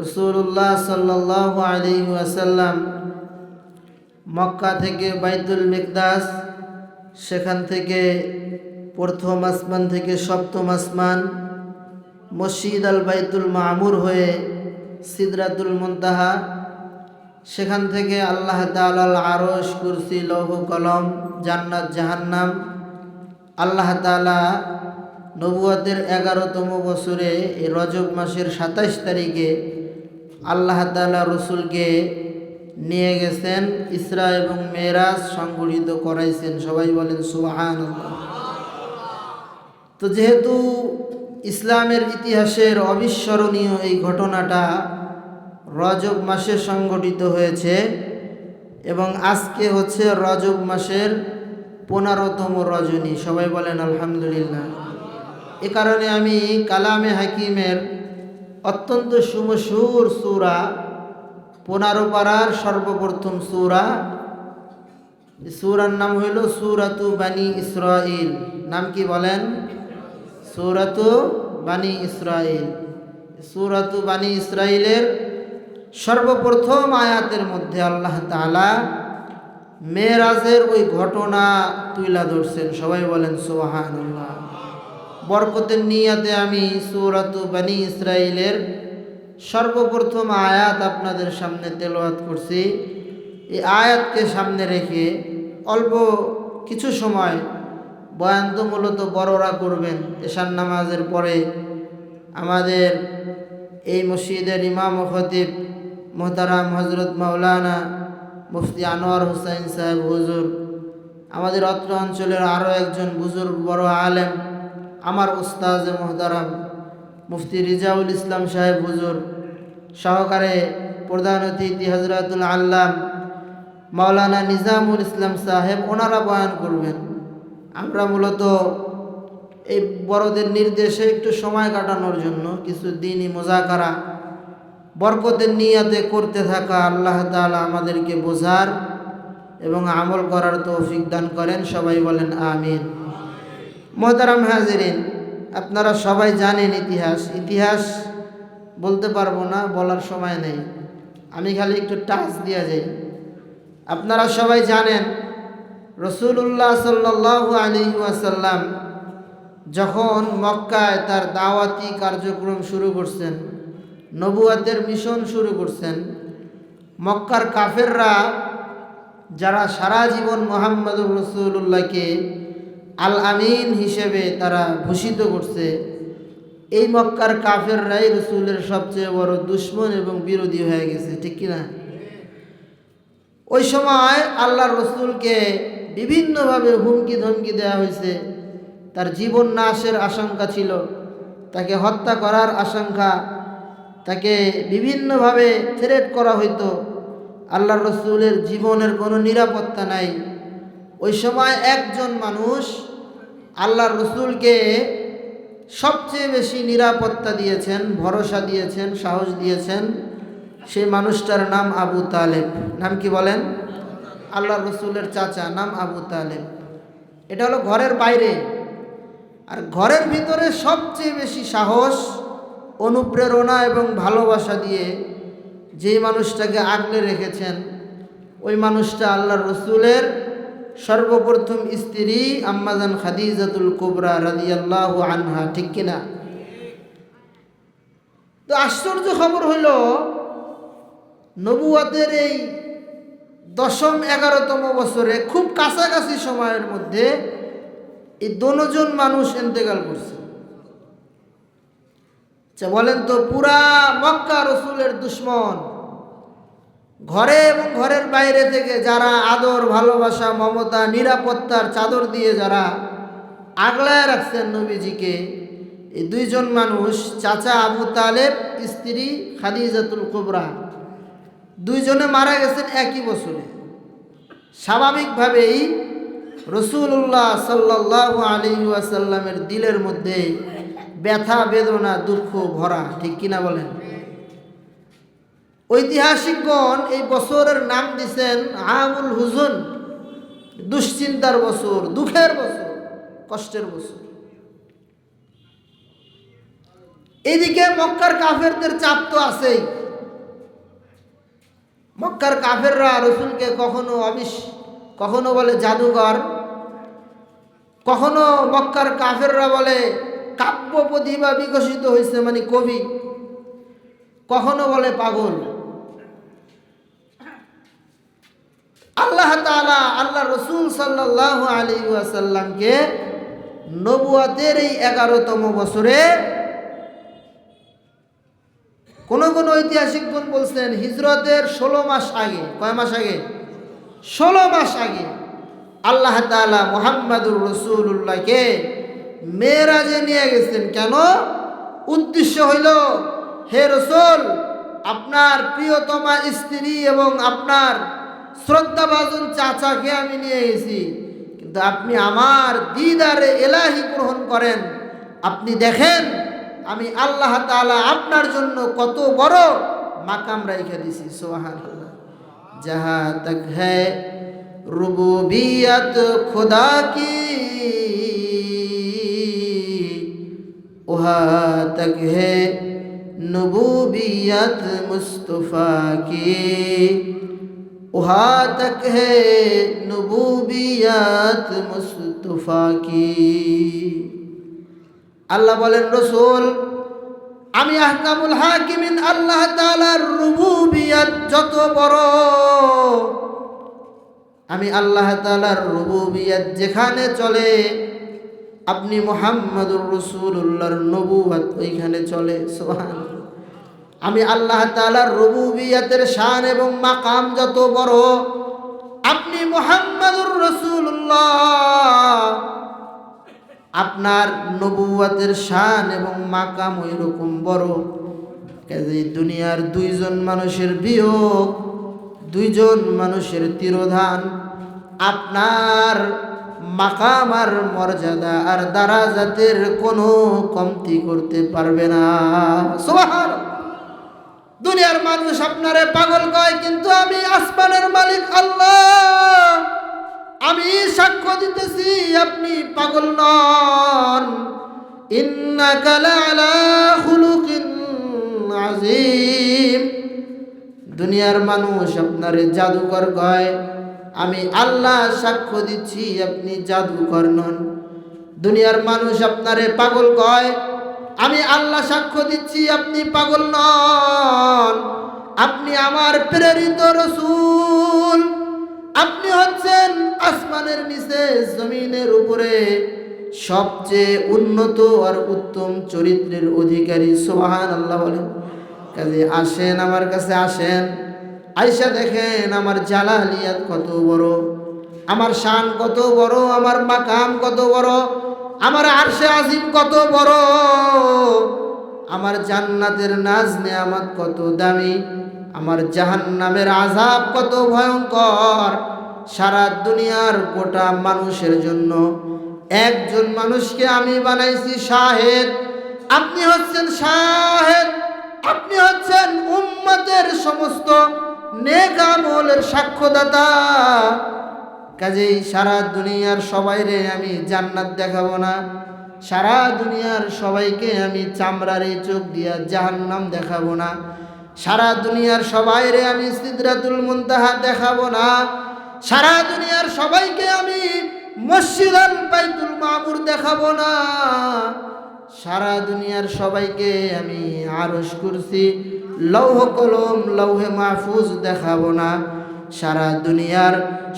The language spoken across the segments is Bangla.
রসুল্লাহ সাল্লাহ আলী ওয়াসাল্লাম মক্কা থেকে বাইতুল মিকদাস, সেখান থেকে প্রথম আসমান থেকে সপ্তম আসমান, মসজিদ আল বাইতুল মামুর হয়ে সিদরাতুল মুনতাহা, সেখান থেকে আল্লাহ তালাল আরস কুরসি, লৌহ, কলম, জান্নাত, জাহান্নাম, আল্লাহ তালা নবুয়াতের এগারোতম বছরে এই রজব মাসের সাতাইশ তারিখে আল্লাহ তালা রসুলকে নিয়ে গেছেন, ইসরা এবং মেয়েরাজ সংগঠিত করাইছেন। সবাই বলেন সুবাহান তো যেহেতু ইসলামের ইতিহাসের অবিস্মরণীয় এই ঘটনাটা রজব মাসে সংগঠিত হয়েছে এবং আজকে হচ্ছে রজব মাসের পনেরোতম রজনী। সবাই বলেন, আলহামদুলিল্লাহ। এ কারণে আমি কালামে হাকিমের অত্যন্ত সুমসুর সুরা, পনেরো পাড়ার সর্বপ্রথম সুরা। সুরার নাম হইল সুরাতু বানি ইসরাইল নাম কি বলেন? সুরাতু বানি ইসরাইল সুরাতু বানি ইসরাইলের সর্বপ্রথম আয়াতের মধ্যে আল্লাহ তালা মেয়েরাজের ওই ঘটনা তুইলা ধরছেন। সবাই বলেন সোহান বরকতের নিয়াতে আমি সুরাতু বানি ইসরাইলের সর্বপ্রথম আয়াত আপনাদের সামনে তেলোয়াত করছি। এই আয়াতকে সামনে রেখে অল্প কিছু সময় বয়ান তো মূলত বড়রা করবেন এশান নামাজের পরে আমাদের এই মসজিদের ইমাম খতিব মোহতারাম হজরত মাওলানা মুফতি আনোয়ার হুসাইন সাহেব হুজুর, আমাদের অত্র অঞ্চলের আরও একজন বুজুর্গ বড় আলেম আমার উস্তাজ মোহতারাম মুফতি রিজাউল ইসলাম সাহেব হুজুর, সহকারে প্রধান অতিথি হজরতুল আল্লাম মাওলানা নিজামুল ইসলাম সাহেব, ওনারা বয়ান করবেন। আমরা মূলত এই বড়দের নির্দেশে একটু সময় কাটানোর জন্য কিছু দিনই মোজাকারা, বরকতের নিয়াতে করতে থাকা আল্লাহ তালা আমাদেরকে বোঝার এবং আমল করার তৌফিক দান করেন। সবাই বলেন আমিন। মোহতারাম হাজিরিন, আপনারা সবাই জানেন ইতিহাস। ইতিহাস বলতে পারব না, বলার সময় নেই। আমি খালি একটু টাচ দিয়া যাই। আপনারা সবাই জানেন রসুল্লাহ সাল্লাহ আলী ওয়াসাল্লাম যখন মক্কায় তার দাওয়াতি কার্যক্রম শুরু করছেন, নবুয়াতের মিশন শুরু করছেন, মক্কার কাফেররা যারা সারা জীবন মোহাম্মদুর রসুল্লাহকে আল আমিন হিসেবে তারা ভূষিত করছে। এই মক্কার কাফেররাই রসুলের সবচেয়ে বড় দুশ্মন এবং বিরোধী হয়ে গেছে, ঠিক কিনা? ওই সময় আল্লাহর রসুলকে বিভিন্নভাবে হুমকি ধমকি দেওয়া হয়েছে। তার জীবন নাশের আশঙ্কা ছিল, তাকে হত্যা করার আশঙ্কা, তাকে বিভিন্নভাবে থ্রেট করা হইতো। আল্লাহ রসুলের জীবনের কোনো নিরাপত্তা নাই। ওই সময় একজন মানুষ আল্লাহর রসুলকে সবচেয়ে বেশি নিরাপত্তা দিয়েছেন, ভরসা দিয়েছেন, সাহস দিয়েছেন সেই মানুষটার নাম আবু তালেব। নাম কি বলেন? আল্লাহ রসুলের চাচা, নাম আবু তালেব। এটা হলো ঘরের বাইরে। আর ঘরের ভিতরে সবচেয়ে বেশি সাহস, অনুপ্রেরণা এবং ভালোবাসা দিয়ে যেই মানুষটাকে আগলে রেখেছেন, ওই মানুষটা আল্লাহ রসুলের সর্বপ্রথম স্ত্রী আম্মাজান খাদিজাতুল কুবরা রাদিয়াল্লাহ আনহা, ঠিক কিনা? তো আশ্চর্য খবর হইল নবুয়াতের এই দশম এগারোতম বছরে খুব কাছাকাছি সময়ের মধ্যে এই দনোজন মানুষ এন্তেকাল করছে। আচ্ছা বলেন তো, পুরা মক্কা রসুলের দুশ্মন ঘরে এবং ঘরের বাইরে থেকে যারা আদর, ভালোবাসা, মমতা, নিরাপত্তার চাদর দিয়ে যারা আগলায় রাখছেন নবীজিকে, এই দুইজন মানুষ, চাচা আবু তালেব, স্ত্রী খাদিজাতুল কুবরা, দুইজনে মারা গেছেন একই বছরে। স্বাভাবিকভাবেই রসুল্লাহ সাল্লাহ আলী ওয়াসাল্লামের দিলের মধ্যে ব্যথা, বেদনা, দুঃখ, ভরা, ঠিক কিনা বলেন? ঐতিহাসিকগণ এই বছরের নাম দিছেন আমুল হুজুন। দুশ্চিন্তার বছর, দুঃখের বছর, কষ্টের বছর। এইদিকে মক্কার কাফেরদের চাপ তো আছেই। মক্কার কাফেররা রসুলকে কখনো অবিশ কখনো বলে জাদুঘর, কখনো মক্কার কাফেররা বলে কাব্য প্রতিভা বিকশিত হয়েছে মানে কবি, কখনো বলে পাগল। আল্লাহ তাআলা, আল্লাহ রসুল সাল্লাহ আলী ওয়াসাল্লামকে নবুয়াতের এই এগারোতম বছরে কোন কোন ঐতিহাসিক গুণ বলছেন, হিজরতের ষোলো মাস আগে, কয় মাস আগে? ষোলো মাস আগে আল্লাহ তালা মোহাম্মদুর রসুল্লাহকে মেয়েরাজে নিয়ে গেছেন। কেন? উদ্দেশ্য হইল, হে রসুল, আপনার প্রিয়তমা স্ত্রী এবং আপনার শ্রদ্ধাভাজন চাচাকে আমি নিয়ে এসেছি। কিন্তু আপনি আমার দিদারে এলাহি গ্রহণ করেন। আপনি দেখেন, আমি আল্লাহ তালা আপনার জন্য কত বড় মাকাম রাইখা দিছি সোহান যাহা তক হুবিয়ত খোদা খুদা কি وہاں তক ہے نبوبیت مصطفیٰ وہاں তক হে নবুবিয়াত মুস্তফা কি আল্লাহ বলেন রসুল আমি আহকামুল হাকিমিন, আল্লাহ তালার রুবুবিয়াত যত বড়, আমি আল্লাহ তালার রুবুবিয়াত যেখানে চলে, আপনি মোহাম্মদুর রসুল্লাহর নবুয়াত ওইখানে চলে সোহান আমি আল্লাহ তাআলার রুবুবিয়াতের শান এবং মাকাম যত বড়, আপনি মোহাম্মদুর রসুল্লাহ আপনার নবুয়াতের শান এবং মাকাম ওই রকম বড়। কাজে দুনিয়ার দুইজন মানুষের বিয়োগ, দুইজন মানুষের তিরোধান। আপনার মাকাম আর মর্যাদা আর দারাজাতের কোনো কমতি করতে পারবে না। সুবহান দুনিয়ার মানুষ আপনারে পাগল কয়, কিন্তু আমি আসমানের মালিক আল্লাহ। আমি সাক্ষ্য দিতেছি, আপনি পাগল নন। আযীম। দুনিয়ার মানুষ আপনারে জাদুকর কয়, আমি আল্লাহ সাক্ষ্য দিচ্ছি, আপনি জাদুকর নন। দুনিয়ার মানুষ আপনারে পাগল কয় আমি আল্লাহ সাক্ষ্য দিচ্ছি, আপনি পাগল নন। আপনি আমার প্রেরিত রসুল। আপনি হচ্ছেন আসমানের নিচে, জমিনের উপরে সবচেয়ে উন্নত আর উত্তম চরিত্রের অধিকারী। সোহান আল্লাহ বলেন। কাজে আসেন, আমার কাছে আসেন। আইসা দেখেন, আমার জালালিয়াত কত বড়, আমার শান কত বড়, আমার মাকাম কত বড়। আমার আরশে আজিম কত বড়? আমার জান্নাতের নাজ নেয়ামত কত দামি? আমার জাহান্নামের আজাব কত ভয়ঙ্কর? সারা দুনিয়ার গোটা মানুষের জন্য একজন মানুষকে আমি বানাইছি শাহেদ। আপনি হচ্ছেন শাহেদ। আপনি হচ্ছেন উম্মতের সমস্ত নেক আমলের সাক্ষ্যদাতা। কাজেই সারা দুনিয়ার সবাইরে আমি জান্নাত দেখাবো না। সারা দুনিয়ার সবাইকে আমি চামড়ার এই চোখ দিয়া জাহান্নাম দেখাবো না। সারা দুনিয়ার সবাইরে আমি সিদরাতুল মুনতাহা দেখাবো না। সারা দুনিয়ার সবাইকে আমি মসজিদ আল বাইতুল মামুর দেখাবো না। সারা দুনিয়ার সবাইকে আমি আরস করছি লৌহ কলম, লৌহে মাহফুজ দেখাবো না। সারা দুনিয়ার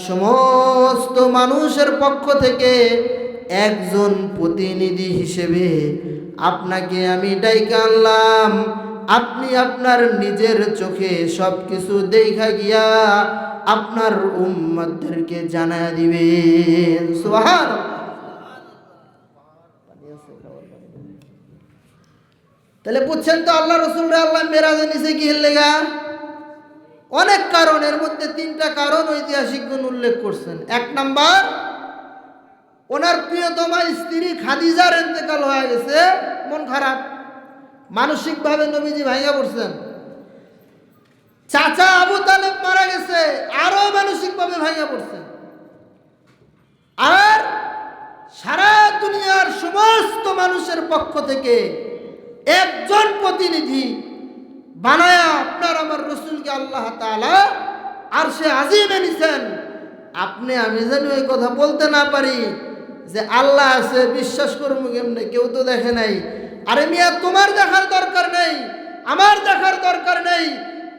সমস্ত মানুষের পক্ষ থেকে একজন প্রতিনিধি হিসেবে আপনাকে আমি ডাইকা আনলাম। আপনি আপনার নিজের চোখে সব কিছু দেখা গিয়া আপনার উম্মতদেরকে জানা দিবেন। সুবহান তাহলে বুঝছেন তো আল্লাহ রসুলরা আল্লাহ মেরাজে নিচে কি লেগা অনেক কারণ এর মধ্যে তিনটা কারণ ঐতিহাসিকগণ উল্লেখ করছেন। এক নাম্বার, ওনার প্রিয়তমা স্ত্রী খাদিজার এতেকাল হয়ে গেছে, মন খারাপ। মানসিকভাবে নবীজি ভাইয়া পড়ছেন। চাচা আবু তালেব মারা গেছে, আরও মানসিকভাবে ভাইয়া পড়ছেন। আর সারা দুনিয়ার সমস্ত মানুষের পক্ষ থেকে একজন প্রতিনিধি বানায়া আপনার আমার রসুলকে আল্লাহ তাআলা আর সে আজিমে নিছেন। আপনি, আমি যেন ওই কথা বলতে না পারি যে আল্লাহ আছে, বিশ্বাস করব কেমনে? কেউ তো দেখে নাই। আরে মিয়া, তোমার দেখার দরকার নেই, আমার দেখার দরকার নেই।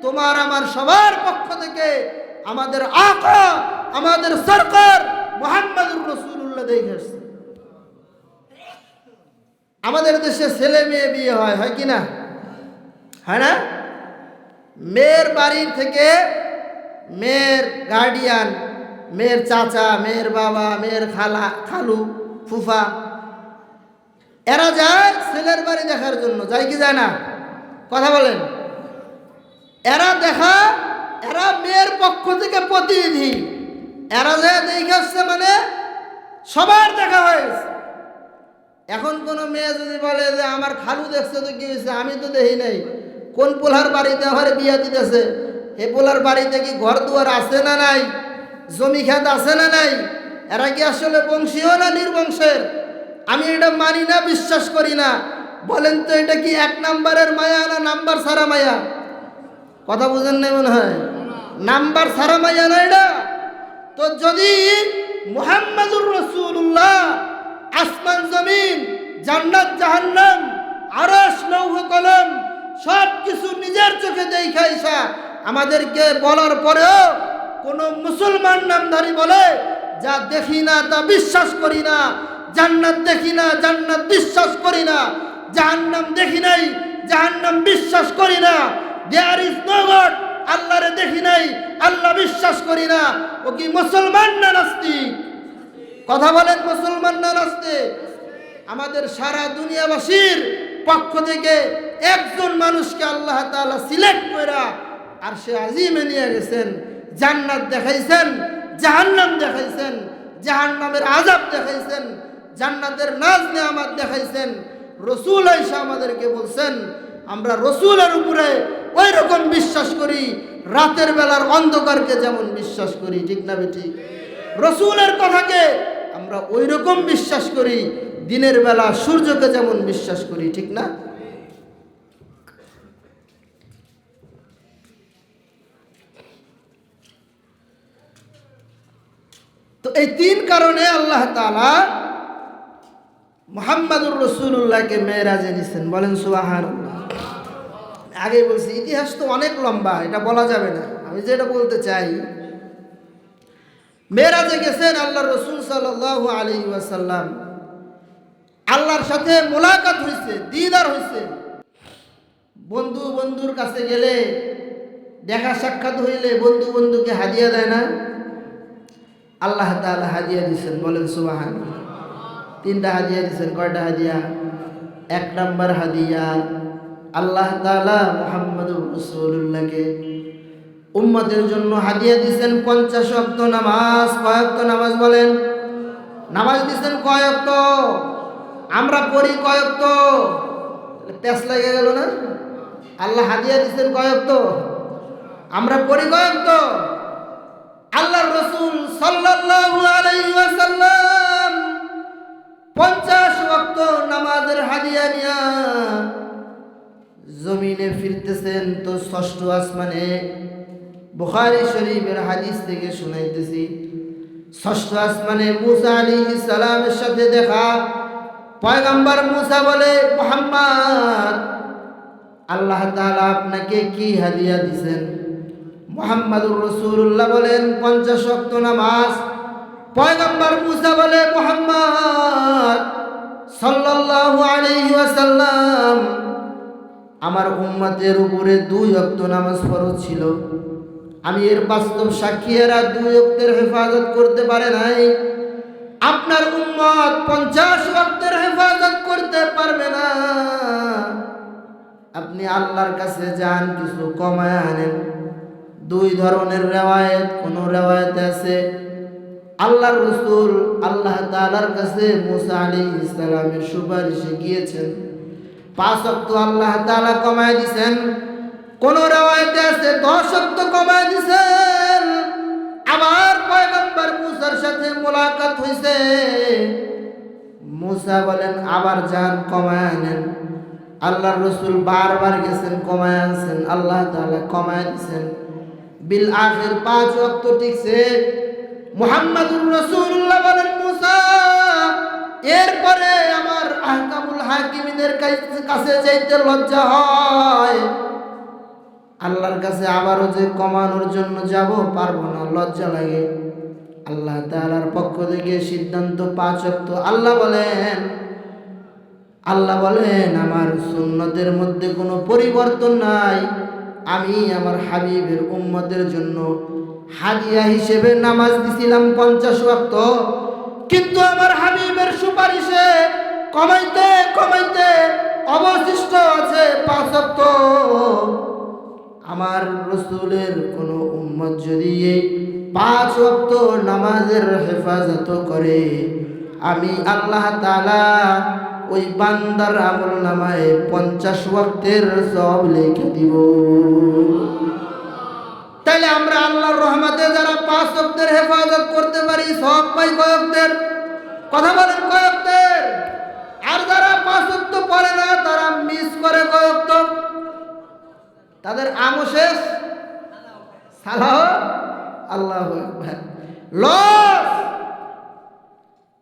তোমার আমার সবার পক্ষ থেকে আমাদের আকা, আমাদের সরকার মোহাম্মদুর রসুল্লাহ দেখে আসছে। আমাদের দেশে ছেলে মেয়ে বিয়ে হয় হয় কি না? হয় না? মেয়ের বাড়ির থেকে মেয়ের গার্ডিয়ান মেয়ের চাচা, মেয়ের বাবা, মেয়ের খালা, খালু, ফুফা, এরা যায় ছেলের বাড়ি দেখার জন্য, যায় কি যায় না? কথা বলেন। এরা দেখা, এরা মেয়ের পক্ষ থেকে প্রতিনিধি। এরা যে দেখে আসছে মানে সবার দেখা হয়েছে। এখন কোনো মেয়ে যদি বলে যে, আমার খালু দেখছে তো কি হয়েছে? আমি তো দেখি নাই। কোন পোলার বাড়িতে আমার বিয়া দিতেছে? এ পোলার বাড়িতে কি ঘর দুয়ার আছে না নাই? জমি খেত আছে না নাই? এরা কি আসলে বংশীয় না নির্বংশের? আমি এটা মানি না, বিশ্বাস করি না। বলেন তো এটা কি এক নাম্বারের মায়া না নাম্বার সারা মায়া? কথা বুঝেন নাই মনে হয়? নাম্বার সারা মায়া না এটা? তো যদি মুহাম্মাদুর রসুল্লাহ আসমান জমিন, জান্নাত জাহান্নাম, আরশ লৌহ কলম সব কিছু নিজের চোখে দেখাইসা আমাদেরকে বলার পরেও কোন মুসলমান নামধারী বলে, যা দেখি না তা বিশ্বাস করি না, জান্নাত দেখি না, জান্নাত বিশ্বাস করি না, জাহান্নাম দেখি নাই, জাহান্নাম বিশ্বাস করি না দেয়ার ইজ নো গড আল্লাহরে দেখি নাই, আল্লাহ বিশ্বাস করি না, ও কি মুসলমান না নাস্তিক? কথা বলেন, মুসলমান না নাস্তিক? আমাদের সারা দুনিয়াবাসীর পক্ষ থেকে একজন মানুষকে আল্লাহ তাআলা সিলেক্ট কইরা আর সে আজিমে নিয়ে গেছেন, জান্নাত দেখাইছেন, জাহান্নাম দেখাইছেন, জাহান্নামের আজাব দেখাইছেন, জান্নাতের নাজ নেয়ামাত দেখাইছেন। রসুল আইসা আমাদেরকে বলছেন, আমরা রসুলের উপরে ওই রকম বিশ্বাস করি, রাতের বেলার অন্ধকারকে যেমন বিশ্বাস করি। ঠিক না বেটি রসুলের কথাকে আমরা ওই রকম বিশ্বাস করি দিনের বেলা সূর্যকে যেমন বিশ্বাস করি, ঠিক না? তো এই তিন কারণে আল্লাহ তালা মোহাম্মদুর রসুল্লাহকে মেয়েরাজে নিছেন বলেন সুবাহান আগে বলছি, ইতিহাস তো অনেক লম্বা, এটা বলা যাবে না। আমি যেটা বলতে চাই, মেয়েরাজে গেছেন আল্লাহ রসুল সাল আলী ওয়াসাল্লাম। আল্লাহর সাথে মোলাকাত হয়েছে দিদার হয়েছে বন্ধু বন্ধুর কাছে গেলে, দেখা সাক্ষাৎ হইলে বন্ধু বন্ধুকে হাদিয়া দেয় না। আল্লাহ তাআলা হাদিয়া দিছেন, বলেন সুবাহান। তিনটা হাদিয়া দিছেন, কয়টা হাদিয়া? এক নম্বর হাদিয়া, আল্লাহ তাআলা মুহাম্মদুর রাসূলুল্লাহকে উম্মতের জন্য হাদিয়া দিছেন পঞ্চাশ অক্ত নামাজ কয়েকত নামাজ বলেন। নামাজ দিছেন কয়েকত আমরা পড়ি কয়েক তো। পেস লেগে গেল না? আল্লাহ হাদিয়া কয়েক তো। আমরা পড়ি কয়েকত আল্লাহর রসুল সাল্লাল্লাহু আলাইহি ওয়াসাল্লাম পঞ্চাশ ওয়াক্ত নামাজের হাদিয়া নিয়া জমিনে ফিরতেছেন তো ষষ্ঠ আসমানে। বুখারি শরীফের হাদিস থেকে শুনাইতেছি, ষষ্ঠ আসমানে মুসা আলী সালামের সাথে দেখা পয়গম্বর মুসা বলে, মোহাম্মদ, আল্লাহ তাআলা আপনাকে কি হাদিয়া দিছেন? মোহাম্মদুর রসুল্লাহ বলেন, পঞ্চাশ অক্ত নামাজ। পয়গম্বর মুসা বলে, মোহাম্মদ, সাল্লাল্লাহু আলাইহি ওয়াসাল্লাম, আমার উম্মতের উপরে দুই অক্ত নামাজ ফরজ ছিল। আমি এর বাস্তব সাক্ষী এরা দুই অক্তের হেফাজত করতে পারে নাই। আপনার উম্মত পঞ্চাশ অক্তের হেফাজত করতে পারবে না। আপনি আল্লাহর কাছে যান, কিছু কমায় আনেন। দুই ধরনের রেওয়ায়ত, কোন রেওয়ায়ত আছে, আল্লাহর রসুল আল্লাহ তালার কাছে মুসা আলী ইসলামের সুপারিশে গিয়েছেন। পাঁচ অক্ত আল্লাহ তালা কমায় দিছেন, কোন রেওয়ায়তে আছে, দশ অক্ত কমায় দিছেন। আবার পয়গম্বর মুসার সাথে মোলাকাত হয়েছে মুসা বলেন, আবার যান, কমায় আনেন। আল্লাহর রসুল বারবার গেছেন, কমায় আনছেন। আল্লাহ তাআলা কমায় দিছেন। বিল আখির পাঁচ ওয়াক্ত টিকছে। মুহাম্মাদুর রাসূলুল্লাহ বলেন, মুসা, এরপরে আমার আহকামুল হাকিমিনের কাছে যাইতে লজ্জা হয়। আল্লাহর কাছে আবারও যে কমানোর জন্য যাব পারব না, লজ্জা লাগে। আল্লাহ তাআলার পক্ষ থেকে সিদ্ধান্ত পাঁচ ওয়াক্ত। আল্লাহ বলেন আল্লাহ বলেন, আমার সুন্নতের মধ্যে কোনো পরিবর্তন নাই। আমি আমার হাবিবের উম্মতের জন্য হাদিয়া হিসেবে নামাজ দিছিলাম পঞ্চাশ ওয়াক্ত। কিন্তু আমার হাবিবের সুপারিশে কমাইতে কমাইতে অবশিষ্ট আছে পাঁচ ওয়াক্ত। আমার রসুলের কোনো উম্মত যদি এই পাঁচ ওয়াক্ত নামাজের হেফাজত করে, আমি আল্লাহ তাআলা ওই বান্দার আমল নামায় পঞ্চাশ ওয়াক্তের সব লিখে দিব। তাহলে আমরা আল্লাহর রহমতে যারা পাঁচ ওয়াক্তের হেফাজত করতে পারি সব পাই কয়েকদের কথা বলেন কয়েকদের আর যারা পাঁচ ওয়াক্ত পড়ে না, তারা মিস করে কয়েকত তাদের আমও শেষ? সালাহ আল্লাহ লস!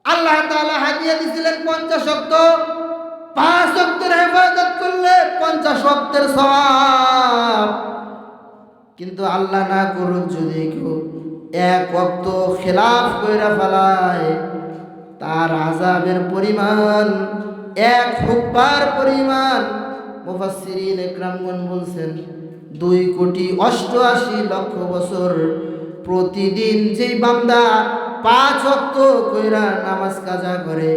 আল্লাহ তাআলা হাদিয়া দিছিলেন পঞ্চাশ অক্ত পাঁচ অক্তের হেফাজত করলে পঞ্চাশ অক্তের সওয়াব। কিন্তু আল্লাহ না করুন যদি কেউ এক অক্ত খেলাফ কইরা ফেলায়, তার আজাবের পরিমাণ, এক হুব্বার পরিমাণ মুফাসসিরিন একরামগণ বলছেন, দুই কোটি অষ্টআশি লক্ষ বছর প্রতিদিন যেই বান্দা পাঁচ অক্ত কইরা নামাজ কাজা করে,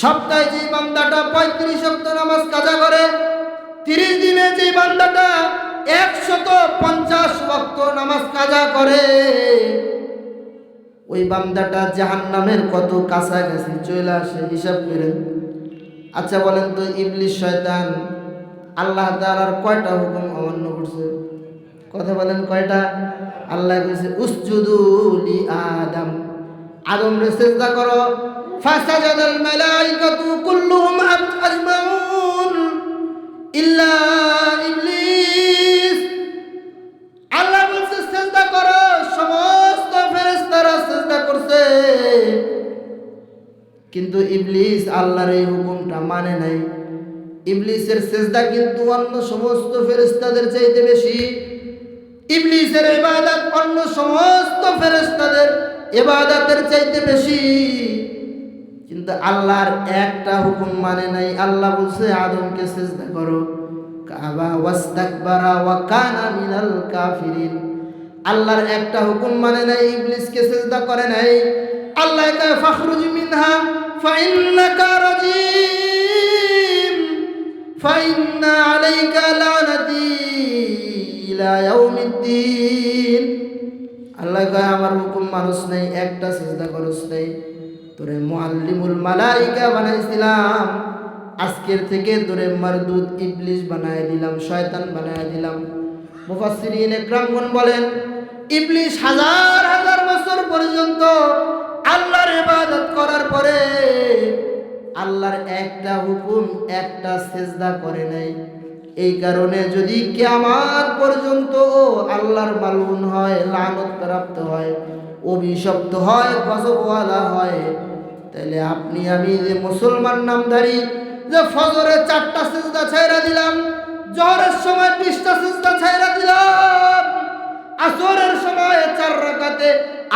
সপ্তাহে যেই বান্দাটা পঁয়ত্রিশ অক্ত নামাজ কাজা করে, তিরিশ দিনে যেই বান্দাটা একশত পঞ্চাশ অক্ত নামাজ কাজা করে। ওই বান্দাটা জাহান নামের কত কাছাকাছি চলে আসে, হিসাব করেন। আচ্ছা বলেন তো ইবলিশ শয়তান আল্লাহ তাআলার কয়টা হুকুম অমান্য করছে? কথা বলেন কয়টা? আল্লাহ কইছে উসজুদু লি আদম। আদম রে সিজদা করো। ফাসাজাদাল মালাইকাতু কুল্লুহুম আজমাউন ইল্লা ইবলিস। আল্লাহ বলছে, সিজদা করো। সমস্ত ফেরেশতারা সিজদা করছে। কিন্তু ইবলিস আল্লাহর এই হুকুমটা মানে নাই। ইবলিসের সেজদা কিন্তু অন্য সমস্ত ফেরেস্তাদের চাইতে বেশি। ইবলিসের ইবাদত অন্য সমস্ত ফেরেস্তাদের ইবাদতের চাইতে বেশি। কিন্তু আল্লাহর একটা হুকুম মানে নাই। আল্লাহ বলছে, আদমকে সেজদা করো। কাবা ওয়াস্তাকবারা ওয়া কানা মিনাল কাফিরিন। আল্লাহর একটা হুকুম মানে নাই, ইবলিসকে সেজদা করে নাই। আল্লাহ কয়, ফখরুজ মিনহা ফাইন্নাকা রাজিম ফাইন্না আলাইকা লানাতি ইলা ইয়াউমিদ্দিন। আল্লাহ কয়, আমার হুকুম মানুষ নেই, একটা সেজদা করস নেই। তোরে মুআল্লিমুল মালাইকা বানাইছিলাম। আজকের থেকে তোরে মারদুদ ইবলিস বানায় দিলাম, শয়তান বানায় দিলাম। মুফাসসিরিন একরামগণ বলেন, ইবলিস হাজার হাজার বছর পর্যন্ত আল্লাহর ইবাদত করার পরে আল্লাহর একটা হুকুম, একটা সেজদা করে নাই এই কারণে যদি কিয়ামত পর্যন্ত আল্লাহর মালুন হয়, লানত প্রাপ্ত হয়, অভিশপ্ত হয়, গজবওয়ালা হয়, তাহলে আপনি, আমি যে মুসলমান নামধারী, যে ফজরে চারটা সেজদা ছাইরা দিলাম, জহরের সময় বিশটা সেজদা ছাইরা দিলাম, আসরের সময় চার রাকাতে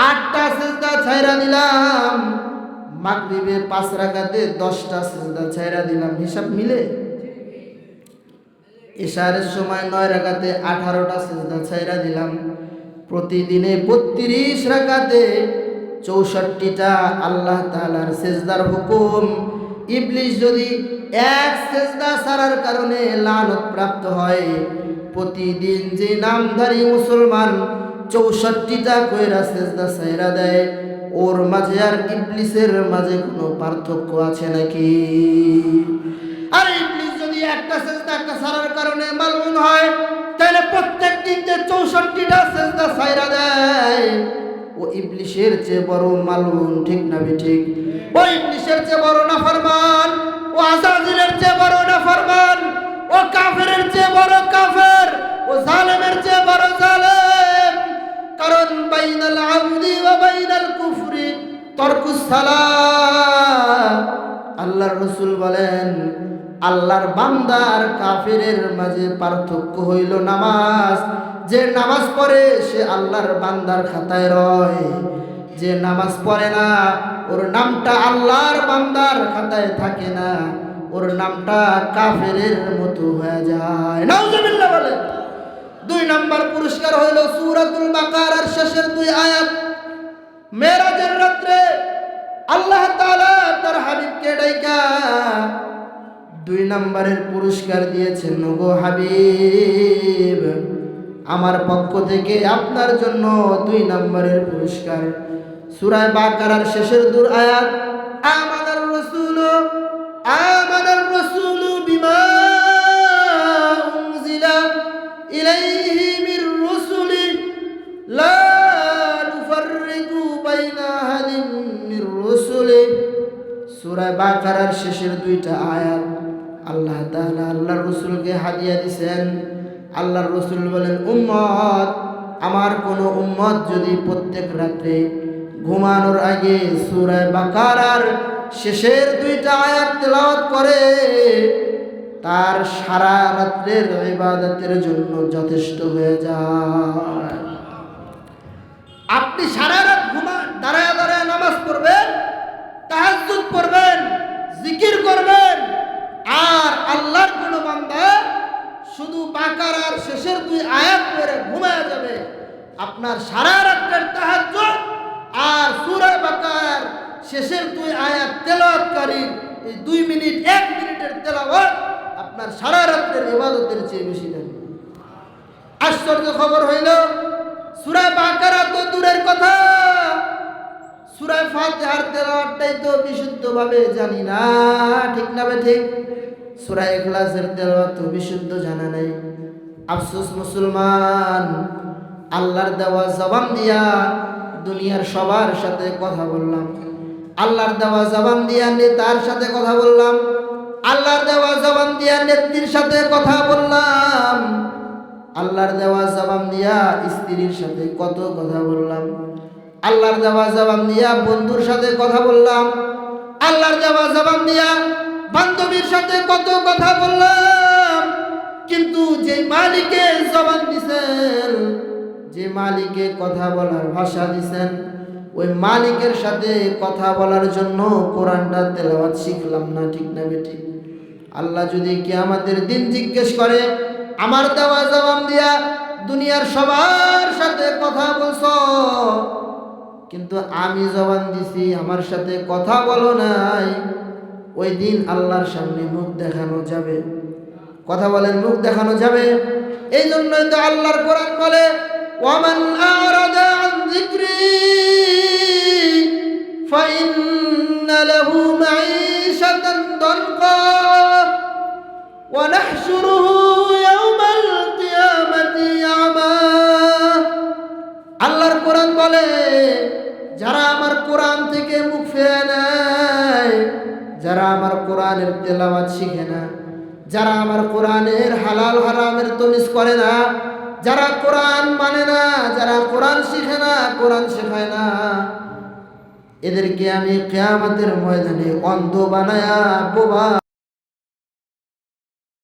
আটটা সেজদা ছাইরা দিলাম মাগরিবে পাঁচ রাকাতে দশটা সেজদা ছাইরা দিলাম। হিসাব মিলে? এশারের সময় নয় রাকাতে আঠারোটা সেজদা ছাইরা দিলাম। প্রতিদিনে বত্রিশ রাকাতে চৌষট্টিটা আল্লাহ তালার সেজদার হুকুম। ইবলিশ যদি এক সেজদা সারার কারণে লানত প্রাপ্ত হয়, প্রতিদিন যে নামধারী মুসলমান চৌষট্টিটা কইরা সেজদা সাইরা দেয় ওর মাঝে আর ইবলিসের মাঝে কোনো পার্থক্য আছে নাকি? আর ইবলিস যদি একটা সেজদা একটা সারার কারণে মালুন হয়, তাহলে প্রত্যেক দিন যে চৌষট্টিটা সেজদা সাইরা দেয়, ও ইবলিশের চেয়ে বড় মালুন ঠিক না ঠিক ও ইবলিশের চেয়ে বড় নাফরমান, ও আজাজিলের চেয়ে বড় নাফরমান, ও কাফেরের চেয়ে বড় কাফের, ও জালেমের চেয়ে বড় জালেম। বাইনাল আল্লাহর রসুল বলেন, আল্লাহর বান্দার কাফের মাঝে পার্থক্য হইল নামাজ। যে নামাজ পড়ে, সে আল্লাহর বান্দার খাতায় রয়। যে নামাজ পড়ে না, ওর নামটা আল্লাহর বান্দার খাতায় থাকে না। ওর নামটা কাফেরের মতো হয়ে যায়। না বলে দুই নাম্বার পুরস্কার হইল সূরাতুল বাকারার শেষের দুই আয়াত। মেরাজের রাত্রে আল্লাহ তাআলা তার হাবিবকে ডাইকা দুই নাম্বারের পুরস্কার দিয়েছেন গো হাবিব, আমার পক্ষ থেকে আপনার জন্য দুই নাম্বারের পুরস্কার। সূরা বাকারার শেষের দুই আয়াত, আমাদের রাসূল আমাদের রাসূল বাকারার শেষের দুইটা আয়াত আল্লাহ তাআলা আল্লাহর রসুলকে হাদিয়া দিবেন আল্লাহর রসুল বলেন, উম্মত, আমার কোন উম্মত যদি প্রত্যেক রাত্রে ঘুমানোর আগে সূরা বাকারার শেষের দুইটা আয়াত তেলাওয়াত করে, তার সারা রাত্রের ইবাদতের জন্য যথেষ্ট হয়ে যায়। আপনি সারা রাত ঘুমান, দাঁড়ায় দাঁড়ায় নামাজ পড়বেন, তাহাজ্জুদ পড়বেন জিকির করবেন। আর আল্লাহর কোন বান্দা শুধু বাকারার শেষের দুই আয়াত পড়ে ঘুমায় যাবে। আপনার সারা রাত্রের তাহাজ্জুদ আর সূরা বাকারার শেষের দুই আয়াত তেলাওয়াতকারী এই দুই মিনিট, এক মিনিটের তেলাওয়াত আপনার সারা রাত্রের ইবাদতের চেয়ে বেশি দামি আশ্চর্য খবর হইল, সূরা বাকারা তো দূরের কথা। সূরা ফাতিহার তেলাওয়াতটাই তো বিশুদ্ধভাবে জানি না, ঠিক না বে ঠিক? সূরা ইখলাসের তেলাওয়াত তো বিশুদ্ধ জানা নাই। আফসোস মুসলমান, আল্লাহর দেওয়া জবান দিয়া দুনিয়ার সবার সাথে কথা বললাম। আল্লাহর দেওয়া জবান দিয়া নেতার সাথে কথা বললাম। আল্লাহর দেওয়া জবান দিয়া নেত্রীর সাথে কথা বললাম। আল্লাহর দেওয়া জবান দিয়া স্ত্রীর সাথে কত কথা বললাম। আল্লাহর দেওয়া জবান দিয়া বন্ধুর সাথে কথা বললাম। আল্লাহর দেওয়া জবান দিয়া বান্ধবীর সাথে কত কথা বললাম। কিন্তু যে মালিকে জবান দিছেন, যে মালিকে কথা বলার ভাষা দিছেন, ওই মালিকের সাথে কথা বলার জন্য কোরআনটা তেলাওয়াত শিখলাম না, ঠিক না বেটি আল্লাহ যদি কি আমাদের দিন জিজ্ঞেস করে, আমার দেওয়া জবান দিয়া দুনিয়ার সবার সাথে কথা বলছ? কিন্তু আমি জবান দিছি, আমার সাথে কথা বলো নাই। ওই দিন আল্লাহর সামনে মুখ দেখানো যাবে। কথা বলেন, মুখ দেখানো যাবে। এই জন্যই তো আল্লাহর কোরআন বলে আমা। আল্লাহর কোরআন বলে যারা আমার কোরআন থেকে মুখ ফিরে নেয়, যারা আমার কোরআনের তেলাওয়াত শিখে না, যারা আমার কোরআনের হালাল হারামের তমিজ করে না, যারা কোরআন মানে না, যারা কোরআন শিখে না, কোরআন শেখায় না, এদেরকে আমি কেয়ামতের ময়দানে অন্ধ বানায়া বোবা